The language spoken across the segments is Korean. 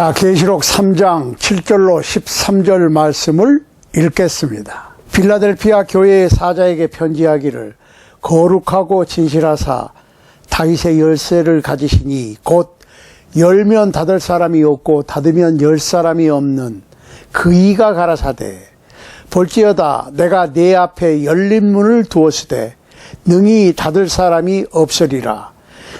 자, 계시록 3장 7절로 13절 말씀을 읽겠습니다. 빌라델피아 교회의 사자에게 편지하기를 거룩하고 진실하사 다윗의 열쇠를 가지시니 곧 열면 닫을 사람이 없고 닫으면 열 사람이 없는 그 이가 가라사대 볼지어다 내가 내 앞에 열린 문을 두었으되 능히 닫을 사람이 없으리라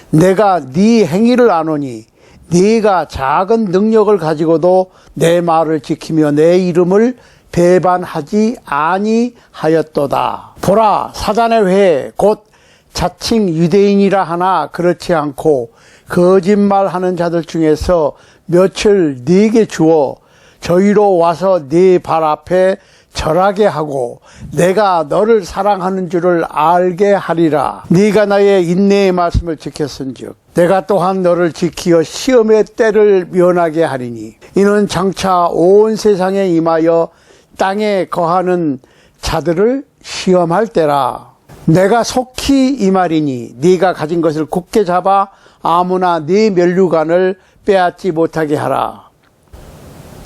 내가 네 행위를 아노니 네가 작은 능력을 가지고도 내 말을 지키며 내 이름을 배반하지 아니하였도다. 보라 사단의 회 곧 자칭 유대인이라 하나 그렇지 않고 거짓말하는 자들 중에서 며칠 네게 주어 저희로 와서 네 발 앞에 절하게 하고 내가 너를 사랑하는 줄을 알게 하리라. 네가 나의 인내의 말씀을 지켰은즉 내가 또한 너를 지키어 시험의 때를 면하게 하리니 이는 장차 온 세상에 임하여 땅에 거하는 자들을 시험할 때라. 내가 속히 이 말이니 네가 가진 것을 굳게 잡아 아무나 네 면류관을 빼앗지 못하게 하라.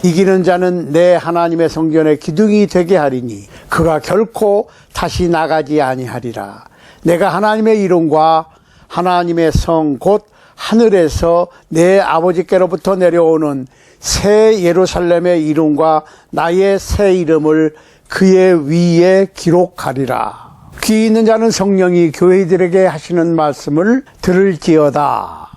이기는 자는 내 하나님의 성전의 기둥이 되게 하리니 그가 결코 다시 나가지 아니하리라. 내가 하나님의 이름과 하나님의 성 곧 하늘에서 내 아버지께로부터 내려오는 새 예루살렘의 이름과 나의 새 이름을 그의 위에 기록하리라. 귀 있는 자는 성령이 교회들에게 하시는 말씀을 들을지어다.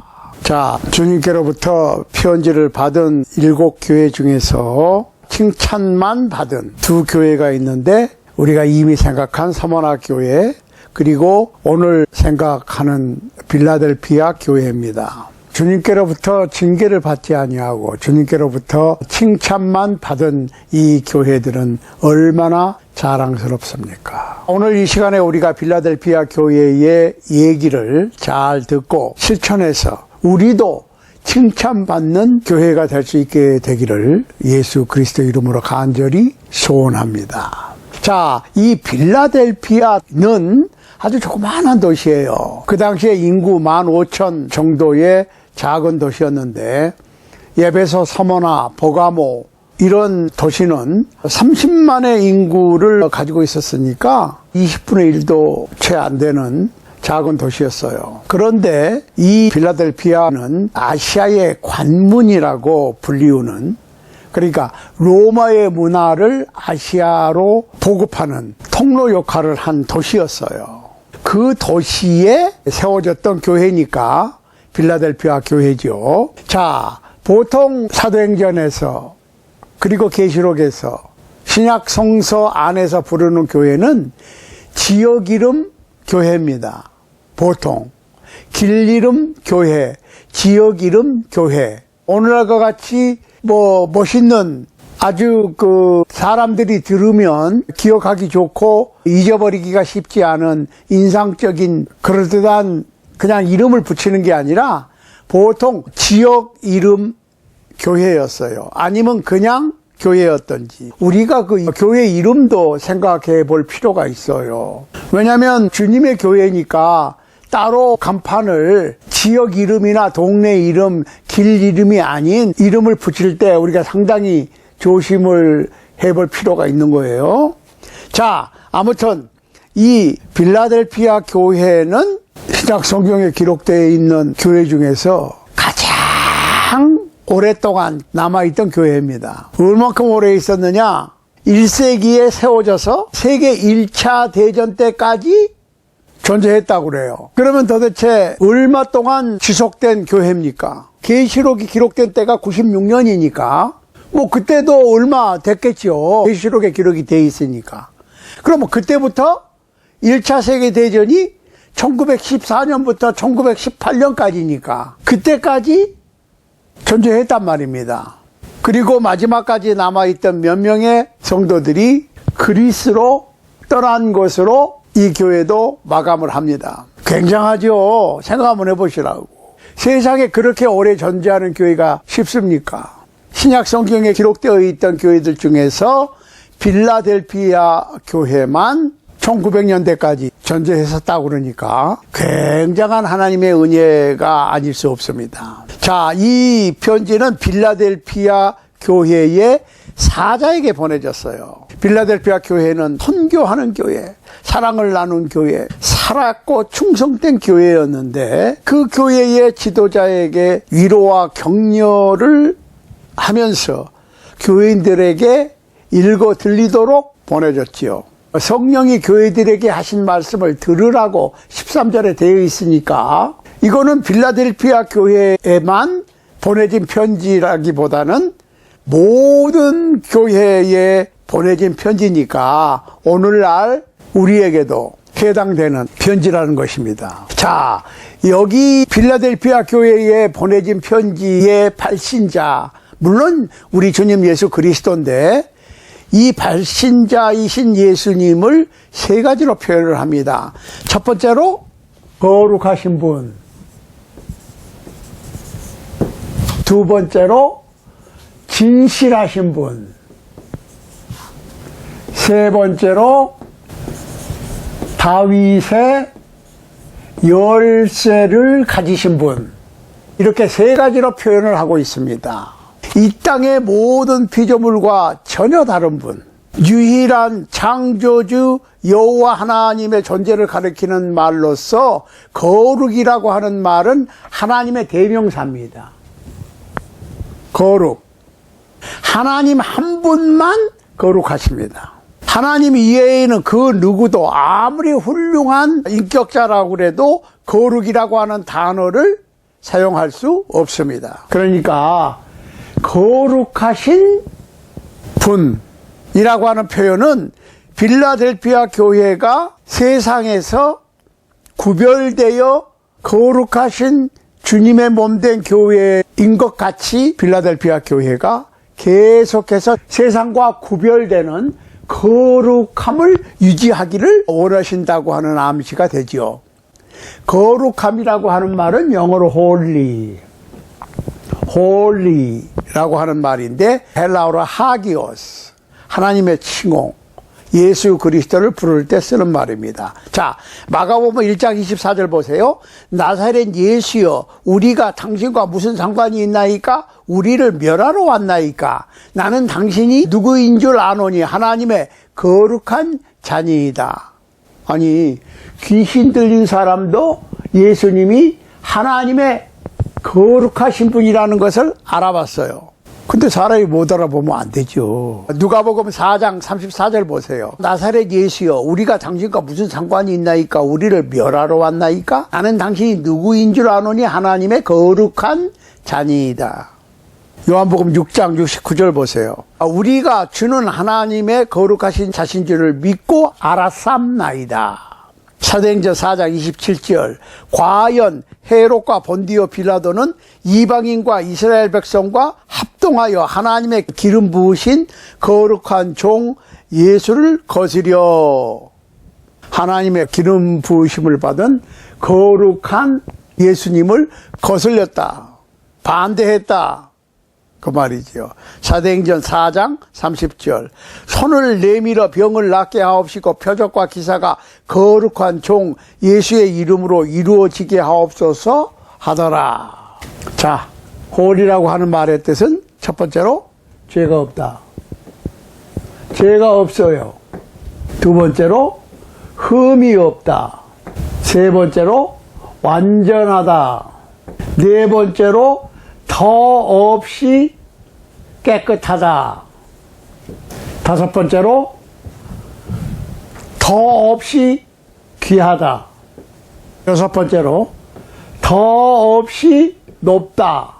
자, 주님께로부터 편지를 받은 일곱 교회 중에서 칭찬만 받은 두 교회가 있는데 우리가 이미 생각한 서머나 교회 그리고 오늘 생각하는 빌라델피아 교회입니다. 주님께로부터 징계를 받지 아니하고 주님께로부터 칭찬만 받은 이 교회들은 얼마나 자랑스럽습니까? 오늘 이 시간에 우리가 빌라델피아 교회의 얘기를 잘 듣고 실천해서 우리도 칭찬받는 교회가 될 수 있게 되기를 예수 그리스도 이름으로 간절히 소원합니다. 자, 이 빌라델피아는 아주 조그마한 도시예요. 그 당시에 인구 15,000 정도의 작은 도시였는데 예배소 서머나 보가모 이런 도시는 30만의 인구를 가지고 있었으니까 20분의 1도 채 안 되는 작은 도시였어요. 그런데 이 빌라델피아는 아시아의 관문이라고 불리우는 그러니까 로마의 문화를 아시아로 보급하는 통로 역할을 한 도시였어요. 그 도시에 세워졌던 교회니까 빌라델피아 교회죠. 자, 보통 사도행전에서 그리고 계시록에서 신약 성서 안에서 부르는 교회는 지역 이름 교회입니다. 보통 길 이름 교회, 지역 이름 교회. 오늘날과 같이 뭐 멋있는 아주 그 사람들이 들으면 기억하기 좋고 잊어버리기가 쉽지 않은 인상적인 그럴듯한 그냥 이름을 붙이는 게 아니라 보통 지역 이름 교회였어요. 아니면 그냥 교회였던지 우리가 그 교회 이름도 생각해 볼 필요가 있어요. 왜냐하면 주님의 교회니까 따로 간판을 지역 이름이나 동네 이름, 길 이름이 아닌 이름을 붙일 때 우리가 상당히 조심을 해볼 필요가 있는 거예요. 자, 아무튼 이 빌라델피아 교회는 신약 성경에 기록되어 있는 교회 중에서 가장 오랫동안 남아있던 교회입니다. 얼만큼 오래 있었느냐? 1세기에 세워져서 세계 1차 대전 때까지 존재했다고 그래요. 그러면 도대체 얼마 동안 지속된 교회입니까? 계시록이 기록된 때가 96년이니까 뭐 그때도 얼마 됐겠죠. 계시록에 기록이 돼 있으니까. 그러면 그때부터 1차 세계 대전이 1914년부터 1918년까지니까 그때까지 존재했단 말입니다. 그리고 마지막까지 남아있던 몇 명의 성도들이 그리스로 떠난 것으로 이 교회도 마감을 합니다. 굉장하죠? 생각 한번 해보시라고. 세상에 그렇게 오래 존재하는 교회가 쉽습니까? 신약 성경에 기록되어 있던 교회들 중에서 빌라델피아 교회만 1900년대까지 존재했었다고 그러니까 굉장한 하나님의 은혜가 아닐 수 없습니다. 자, 이 편지는 빌라델피아 교회의 사자에게 보내졌어요. 빌라델피아 교회는 선교하는 교회, 사랑을 나눈 교회, 살았고 충성된 교회였는데 그 교회의 지도자에게 위로와 격려를 하면서 교인들에게 읽어 들리도록 보내줬지요. 성령이 교회들에게 하신 말씀을 들으라고 13절에 되어 있으니까 이거는 빌라델피아 교회에만 보내진 편지라기보다는 모든 교회에 보내진 편지니까 오늘날 우리에게도 해당되는 편지라는 것입니다. 자, 여기 빌라델피아 교회에 보내진 편지의 발신자, 물론 우리 주님 예수 그리스도인데 이 발신자이신 예수님을 세 가지로 표현을 합니다. 첫 번째로 거룩하신 분. 두 번째로 진실하신 분. 세 번째로 다윗의 열쇠를 가지신 분. 이렇게 세 가지로 표현을 하고 있습니다. 이 땅의 모든 피조물과 전혀 다른 분. 유일한 창조주 여호와 하나님의 존재를 가리키는 말로서 거룩이라고 하는 말은 하나님의 대명사입니다. 거룩. 하나님 한 분만 거룩하십니다. 하나님 이외에는 그 누구도 아무리 훌륭한 인격자라고 그래도 거룩이라고 하는 단어를 사용할 수 없습니다. 그러니까 거룩하신 분이라고 하는 표현은 빌라델피아 교회가 세상에서 구별되어 거룩하신 주님의 몸된 교회인 것 같이 빌라델피아 교회가 계속해서 세상과 구별되는 거룩함을 유지하기를 원하신다고 하는 암시가 되지요. 거룩함이라고 하는 말은 영어로 holy, holy라고 하는 말인데 헬라어로 하기오스, 하나님의 칭호, 예수 그리스도를 부를 때 쓰는 말입니다. 자, 마가복음 1장 24절 보세요. 나사렛 예수여, 우리가 당신과 무슨 상관이 있나이까? 우리를 멸하러 왔나이까? 나는 당신이 누구인 줄 아노니 하나님의 거룩한 자니이다. 아니, 귀신 들린 사람도 예수님이 하나님의 거룩하신 분이라는 것을 알아봤어요. 근데 사람이 못 알아보면 안 되죠. 누가복음 4장 34절 보세요. 나사렛 예수여 우리가 당신과 무슨 상관이 있나이까 우리를 멸하러 왔나이까 나는 당신이 누구인 줄 아노니 하나님의 거룩한 자니이다. 요한복음 6장 69절 보세요. 아, 우리가 주는 하나님의 거룩하신 자신 줄을 믿고 알았삼나이다. 사도행전 4장 27절 과연 헤롯과 본디오 빌라도는 이방인과 이스라엘 백성과 합동하여 하나님의 기름 부으신 거룩한 종 예수를 거스려 하나님의 기름 부으심을 받은 거룩한 예수님을 거슬렸다. 반대했다. 그 말이지요. 사도행전 4장 30절. 손을 내밀어 병을 낫게 하옵시고 표적과 기사가 거룩한 종 예수의 이름으로 이루어지게 하옵소서 하더라. 자, 홀이라고 하는 말의 뜻은 첫 번째로 죄가 없다. 죄가 없어요. 두 번째로 흠이 없다. 세 번째로 완전하다. 네 번째로 더 없이 깨끗하다. 다섯 번째로 더 없이 귀하다. 여섯 번째로 더 없이 높다.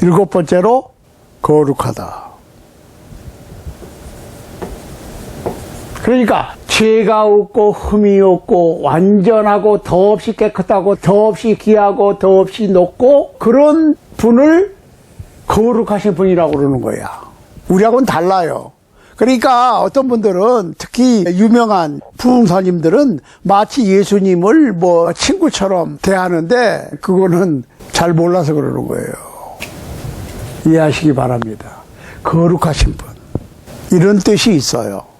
일곱 번째로 거룩하다. 그러니까 죄가 없고 흠이 없고 완전하고 더 없이 깨끗하고 더 없이 귀하고 더 없이 높고 그런 분을 거룩하신 분이라고 그러는 거야. 우리하고는 달라요. 그러니까 어떤 분들은 특히 유명한 부흥사님들은 마치 예수님을 뭐 친구처럼 대하는데 그거는 잘 몰라서 그러는 거예요. 이해하시기 바랍니다. 거룩하신 분. 이런 뜻이 있어요.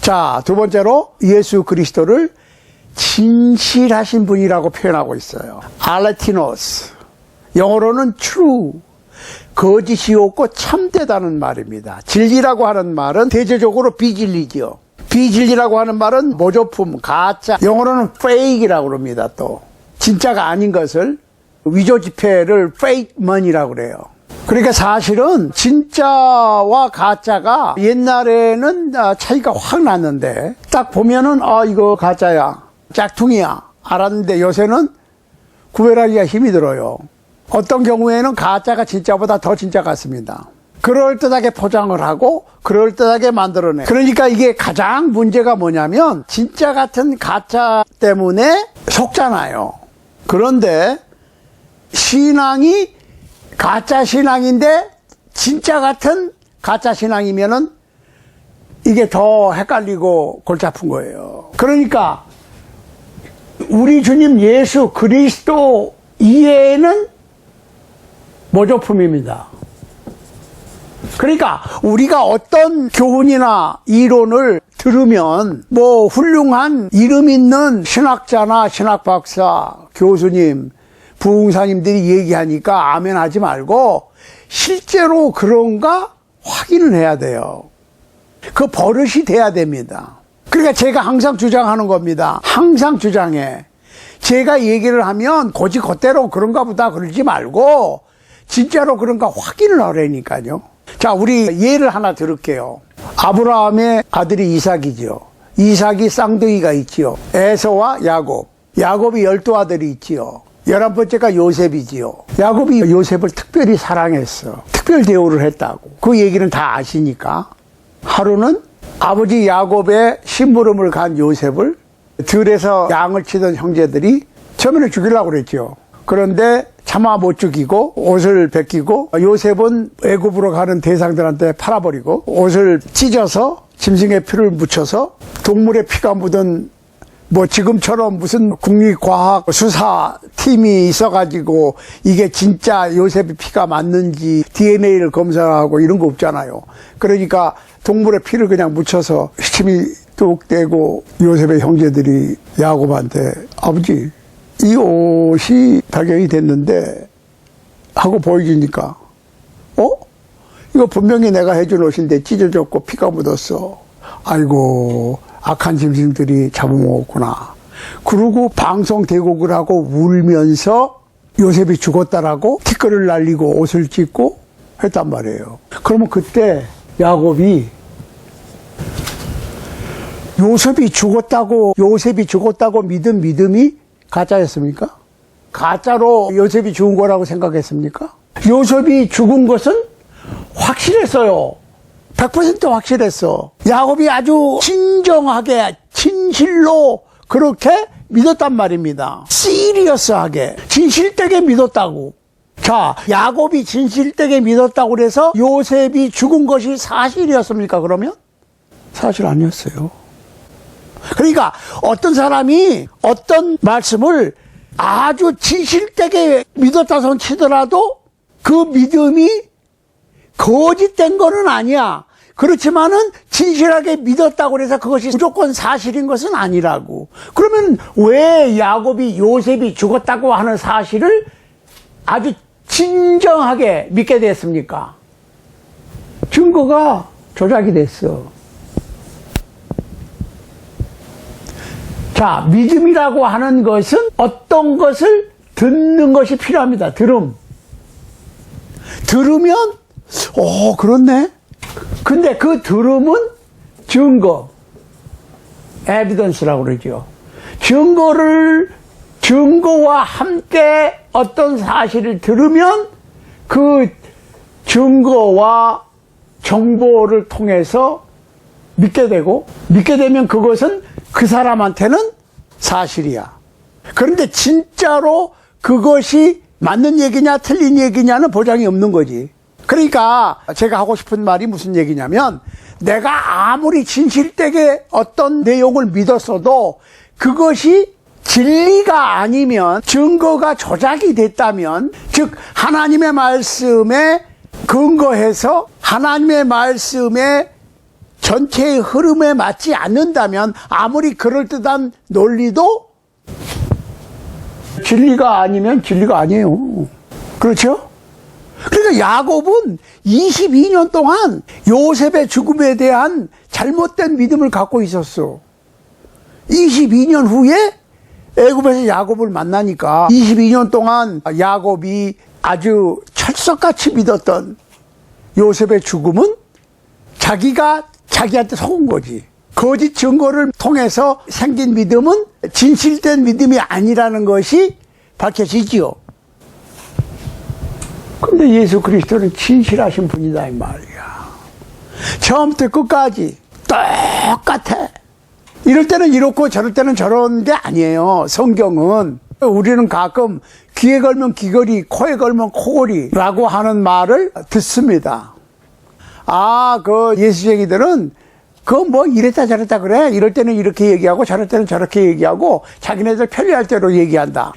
자, 두 번째로 예수 그리스도를 진실하신 분이라고 표현하고 있어요. 알레티노스. 영어로는 true. 거짓이 없고 참되다는 말입니다. 진리라고 하는 말은 대체적으로 비진리죠. 비진리라고 하는 말은 모조품, 가짜. 영어로는 fake이라고 그럽니다, 또. 진짜가 아닌 것을 위조 지폐를 fake money라고 그래요. 그러니까 사실은 진짜와 가짜가 옛날에는 아, 차이가 확 났는데 딱 보면은 아 이거 가짜야 짝퉁이야 알았는데 요새는 구별하기가 힘이 들어요. 어떤 경우에는 가짜가 진짜보다 더 진짜 같습니다. 그럴듯하게 포장을 하고 그럴듯하게 만들어내. 그러니까 이게 가장 문제가 뭐냐면 진짜 같은 가짜 때문에 속잖아요. 그런데 신앙이 가짜 신앙인데 진짜 같은 가짜 신앙이면은 이게 더 헷갈리고 골치 아픈 거예요. 그러니까 우리 주님 예수 그리스도 이해는 모조품입니다. 그러니까 우리가 어떤 교훈이나 이론을 들으면 뭐 훌륭한 이름 있는 신학자나 신학 박사, 교수님, 부흥사님들이 얘기하니까 아멘 하지 말고 실제로 그런가 확인을 해야 돼요. 그 버릇이 돼야 됩니다. 그러니까 제가 항상 주장하는 겁니다. 항상 주장해. 제가 얘기를 하면 고지 그대로 그런가 보다 그러지 말고 진짜로 그런가 확인을 하라니까요. 자, 우리 예를 하나 들을게요. 아브라함의 아들이 이삭이죠. 이삭이 쌍둥이가 있지요. 에서와 야곱. 야곱이 열두 아들이 있지요. 열한 번째가 요셉이지요. 야곱이 요셉을 특별히 사랑했어. 특별 대우를 했다고. 그 얘기는 다 아시니까. 하루는 아버지 야곱의 심부름을 간 요셉을 들에서 양을 치던 형제들이 처음에는 죽이려고 그랬죠. 그런데 차마 못 죽이고 옷을 벗기고 요셉은 애굽으로 가는 대상들한테 팔아버리고 옷을 찢어서 짐승의 피를 묻혀서 동물의 피가 묻은 뭐 지금처럼 무슨 국립과학 수사 팀이 있어가지고 이게 진짜 요셉의 피가 맞는지 DNA를 검사하고 이런 거 없잖아요. 그러니까 동물의 피를 그냥 묻혀서 시침이 뚝 떼고 요셉의 형제들이 야곱한테 아버지 이 옷이 발견이 됐는데 하고 보여주니까 어? 이거 분명히 내가 해준 옷인데 찢어졌고 피가 묻었어. 아이고 악한 짐승들이 잡아먹었구나. 그러고 방송 대곡을 하고 울면서 요셉이 죽었다라고 티끌을 날리고 옷을 찢고 했단 말이에요. 그러면 그때 야곱이 요셉이 죽었다고 요셉이 죽었다고 믿은 믿음이 가짜였습니까? 가짜로 요셉이 죽은 거라고 생각했습니까? 요셉이 죽은 것은 확실했어요. 100% 확실했어. 야곱이 아주 진정하게 진실로 그렇게 믿었단 말입니다. 시리어스하게 진실되게 믿었다고. 자, 야곱이 진실되게 믿었다고 그래서 요셉이 죽은 것이 사실이었습니까? 그러면 사실 아니었어요. 그러니까 어떤 사람이 어떤 말씀을 아주 진실되게 믿었다 손 치더라도 그 믿음이 거짓된 거는 아니야. 그렇지만은 진실하게 믿었다고 해서 그것이 무조건 사실인 것은 아니라고. 그러면 왜 야곱이 요셉이 죽었다고 하는 사실을 아주 진정하게 믿게 됐습니까? 증거가 조작이 됐어. 자, 믿음이라고 하는 것은 어떤 것을 듣는 것이 필요합니다. 들음. 들으면, 오, 그렇네. 근데 그 들음은 증거, 에비던스라고 그러죠. 증거를, 증거와 함께 어떤 사실을 들으면 그 증거와 정보를 통해서 믿게 되고, 믿게 되면 그것은 그 사람한테는 사실이야. 그런데 진짜로 그것이 맞는 얘기냐 틀린 얘기냐는 보장이 없는 거지. 그러니까 제가 하고 싶은 말이 무슨 얘기냐면 내가 아무리 진실되게 어떤 내용을 믿었어도 그것이 진리가 아니면 증거가 조작이 됐다면 즉 하나님의 말씀에 근거해서 하나님의 말씀에 전체의 흐름에 맞지 않는다면 아무리 그럴듯한 논리도 진리가 아니면 진리가 아니에요. 그렇죠? 그러니까 야곱은 22년 동안 요셉의 죽음에 대한 잘못된 믿음을 갖고 있었어. 22년 후에 애굽에서 야곱을 만나니까 22년 동안 야곱이 아주 철석같이 믿었던 요셉의 죽음은 자기가 자기한테 속은 거지. 거짓 증거를 통해서 생긴 믿음은 진실된 믿음이 아니라는 것이 밝혀지지요. 근데 예수 그리스도는 진실하신 분이다 이 말이야. 처음부터 끝까지 똑같아. 이럴 때는 이렇고 저럴 때는 저런 게 아니에요. 성경은 우리는 가끔 귀에 걸면 귀걸이, 코에 걸면 코걸이라고 하는 말을 듣습니다. 아, 그 예수쟁이들은 그뭐 이랬다 저랬다 그래. 이럴 때는 이렇게 얘기하고 저럴 때는 저렇게 얘기하고 자기네들 편리할 대로 얘기한다.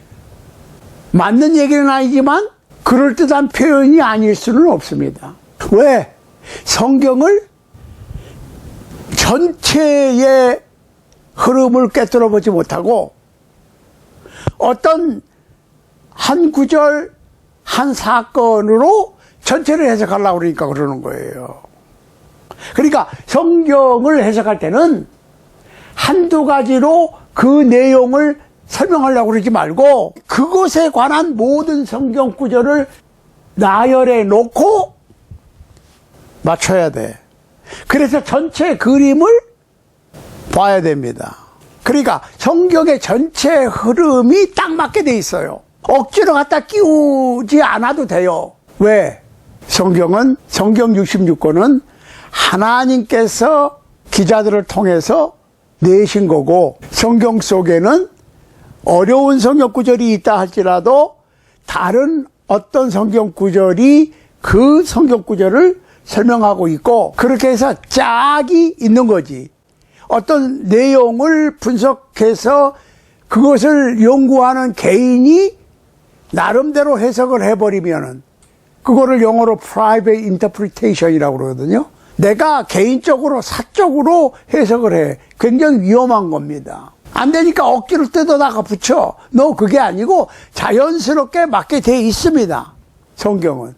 맞는 얘기는 아니지만 그럴듯한 표현이 아닐 수는 없습니다. 왜? 성경을 전체의 흐름을 깨뜨려 보지 못하고 어떤 한 구절, 한 사건으로 전체를 해석하려고 그러니까 그러는 거예요. 그러니까 성경을 해석할 때는 한두 가지로 그 내용을 설명하려고 그러지 말고 그것에 관한 모든 성경 구절을 나열해 놓고 맞춰야 돼. 그래서 전체 그림을 봐야 됩니다. 그러니까 성경의 전체 흐름이 딱 맞게 돼 있어요. 억지로 갖다 끼우지 않아도 돼요. 왜? 성경은, 성경 66권은 하나님께서 기자들을 통해서 내신 거고, 성경 속에는 어려운 성경 구절이 있다 할지라도 다른 어떤 성경 구절이 그 성경 구절을 설명하고 있고, 그렇게 해서 짝이 있는 거지. 어떤 내용을 분석해서 그것을 연구하는 개인이 나름대로 해석을 해버리면은 그거를 영어로 private interpretation이라고 그러거든요. 내가 개인적으로 사적으로 해석을 해. 굉장히 위험한 겁니다. 안 되니까 억지로 뜯어다가 붙여. 너 그게 아니고 자연스럽게 맞게 돼 있습니다. 성경은.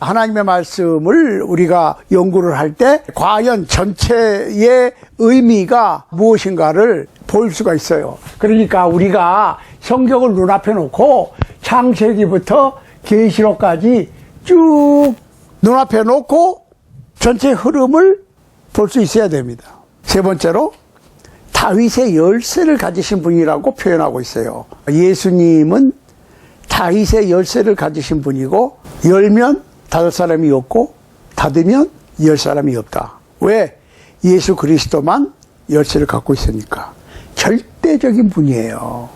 하나님의 말씀을 우리가 연구를 할 때 과연 전체의 의미가 무엇인가를 볼 수가 있어요. 그러니까 우리가 성경을 눈앞에 놓고 창세기부터 계시록까지 쭉 눈앞에 놓고 전체 흐름을 볼 수 있어야 됩니다. 세 번째로 다윗의 열쇠를 가지신 분이라고 표현하고 있어요. 예수님은 다윗의 열쇠를 가지신 분이고 열면 닫을 사람이 없고 닫으면 열 사람이 없다. 왜? 예수 그리스도만 열쇠를 갖고 있으니까. 절대적인 분이에요.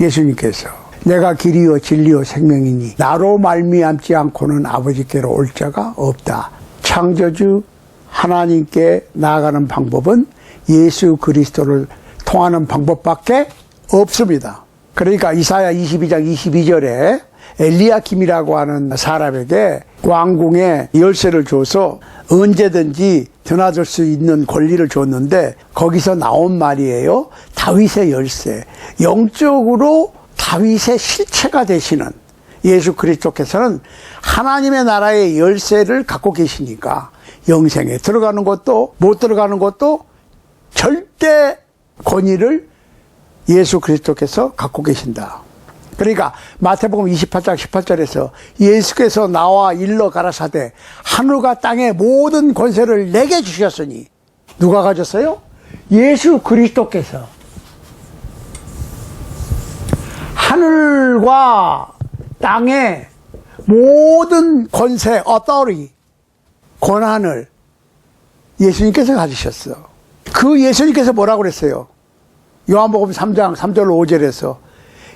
예수님께서. 내가 길이요 진리요 생명이니 나로 말미암지 않고는 아버지께로 올 자가 없다. 창조주 하나님께 나아가는 방법은 예수 그리스도를 통하는 방법밖에 없습니다. 그러니까 이사야 22장 22절에 엘리야킴이라고 하는 사람에게 왕궁에 열쇠를 줘서 언제든지 드나들 수 있는 권리를 줬는데 거기서 나온 말이에요. 다윗의 열쇠. 영적으로 다윗의 실체가 되시는 예수 그리스도께서는 하나님의 나라의 열쇠를 갖고 계시니까 영생에 들어가는 것도 못 들어가는 것도 절대 권위를 예수 그리스도께서 갖고 계신다. 그러니까 마태복음 28장 18절에서 예수께서 나와 일러 가라사대 하늘과 땅의 모든 권세를 내게 주셨으니 누가 가졌어요? 예수 그리스도께서 하늘과 땅의 모든 권세, authority, 권한을 예수님께서 가지셨어. 그 예수님께서 뭐라고 그랬어요? 요한복음 3장 3절 5절에서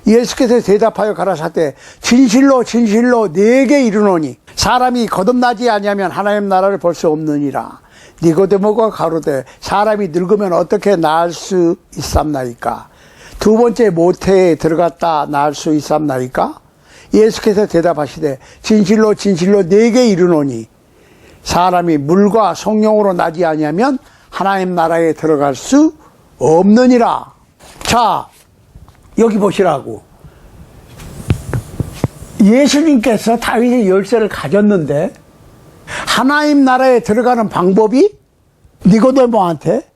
예수께서 대답하여 가라사대 진실로 진실로 내게 이르노니 사람이 거듭나지 아니하면 하나님 나라를 볼 수 없느니라. 니고데모가 가로되 사람이 늙으면 어떻게 나을 수 있삼나이까? 두 번째 모태에 들어갔다 나을 수 있삼나이까? 예수께서 대답하시되 진실로 진실로 내게 이르노니 사람이 물과 성령으로 나지 아니하면 하나님 나라에 들어갈 수 없느니라. 자, 여기 보시라고. 예수님께서 다윗의 열쇠를 가졌는데 하나님 나라에 들어가는 방법이 니고데모한테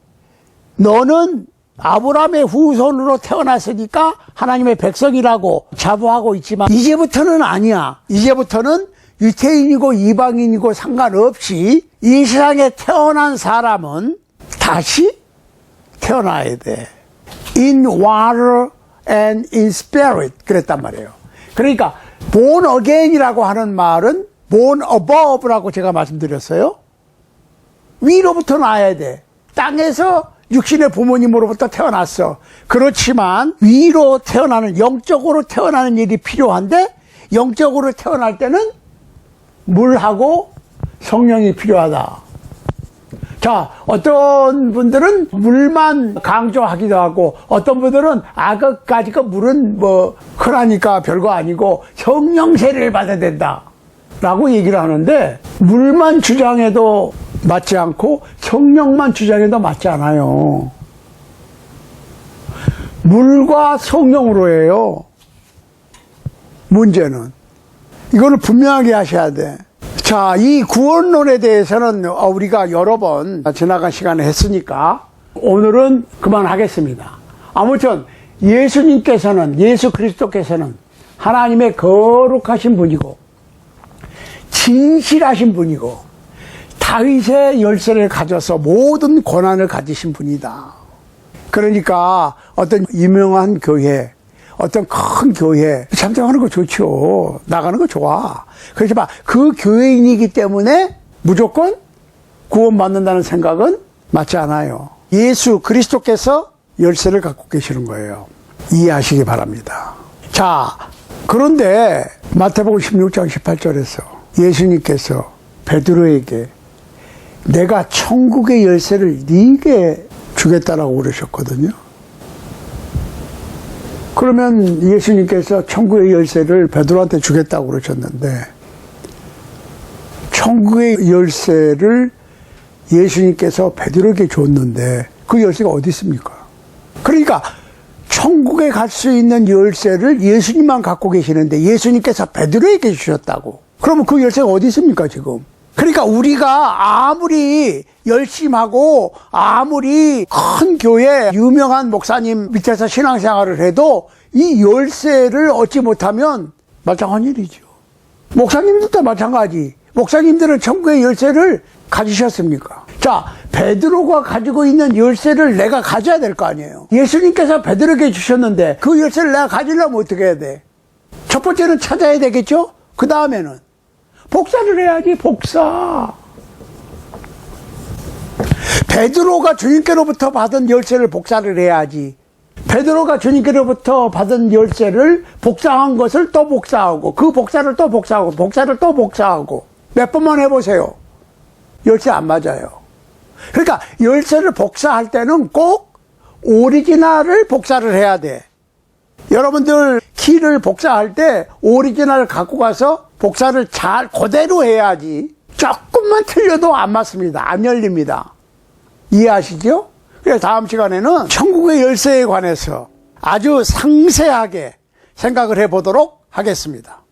너는 아브라함의 후손으로 태어났으니까 하나님의 백성이라고 자부하고 있지만 이제부터는 아니야. 이제부터는 유태인이고 이방인이고 상관없이 이 세상에 태어난 사람은 다시 태어나야 돼. In water and in spirit. 그랬단 말이에요. 그러니까 born again이라고 하는 말은 born above라고 제가 말씀드렸어요. 위로부터 나야 돼. 땅에서 육신의 부모님으로부터 태어났어. 그렇지만 위로 태어나는 영적으로 태어나는 일이 필요한데 영적으로 태어날 때는 물하고 성령이 필요하다. 자, 어떤 분들은 물만 강조하기도 하고, 어떤 분들은 아, 그까지 그 물은 뭐, 크라니까 별거 아니고 성령 세례를 받아야 된다. 라고 얘기를 하는데, 물만 주장해도 맞지 않고, 성령만 주장해도 맞지 않아요. 물과 성령으로 해요. 문제는. 이거를 분명하게 하셔야 돼. 자, 이 구원론에 대해서는 어, 우리가 여러 번 지나간 시간에 했으니까 오늘은 그만하겠습니다. 아무튼 예수님께서는, 예수 그리스도께서는 하나님의 거룩하신 분이고, 진실하신 분이고, 다윗의 열쇠를 가져서 모든 권한을 가지신 분이다. 그러니까 어떤 유명한 교회, 어떤 큰 교회 참석하는 거 좋죠. 나가는 거 좋아. 그렇지만 그 교회인이기 때문에 무조건 구원받는다는 생각은 맞지 않아요. 예수 그리스도께서 열쇠를 갖고 계시는 거예요. 이해하시기 바랍니다. 자, 그런데 마태복음 16장 18절에서 예수님께서 베드로에게 내가 천국의 열쇠를 네게 주겠다라고 그러셨거든요. 그러면 예수님께서 천국의 열쇠를 베드로한테 주겠다고 그러셨는데 천국의 열쇠를 예수님께서 베드로에게 줬는데 그 열쇠가 어디 있습니까? 그러니까 천국에 갈 수 있는 열쇠를 예수님만 갖고 계시는데 예수님께서 베드로에게 주셨다고. 그러면 그 열쇠가 어디 있습니까, 지금? 그러니까 우리가 아무리 열심하고 아무리 큰 교회 유명한 목사님 밑에서 신앙생활을 해도 이 열쇠를 얻지 못하면 말짱한 일이죠. 목사님들도 마찬가지. 목사님들은 천국의 열쇠를 가지셨습니까? 자, 베드로가 가지고 있는 열쇠를 내가 가져야 될 거 아니에요. 예수님께서 베드로에게 주셨는데 그 열쇠를 내가 가지려면 어떻게 해야 돼? 첫 번째는 찾아야 되겠죠? 그 다음에는 복사를 해야지, 복사. 베드로가 주님께로부터 받은 열쇠를 복사를 해야지. 베드로가 주님께로부터 받은 열쇠를 복사한 것을 또 복사하고, 그 복사를 또 복사하고, 복사를 또 복사하고, 몇 번만 해보세요. 열쇠 안 맞아요. 그러니까 열쇠를 복사할 때는 꼭 오리지널을 복사를 해야 돼. 여러분들 키를 복사할 때 오리지널을 갖고 가서 복사를 잘 그대로 해야지. 조금만 틀려도 안 맞습니다. 안 열립니다. 이해하시죠? 그래서 다음 시간에는 천국의 열쇠에 관해서 아주 상세하게 생각을 해보도록 하겠습니다.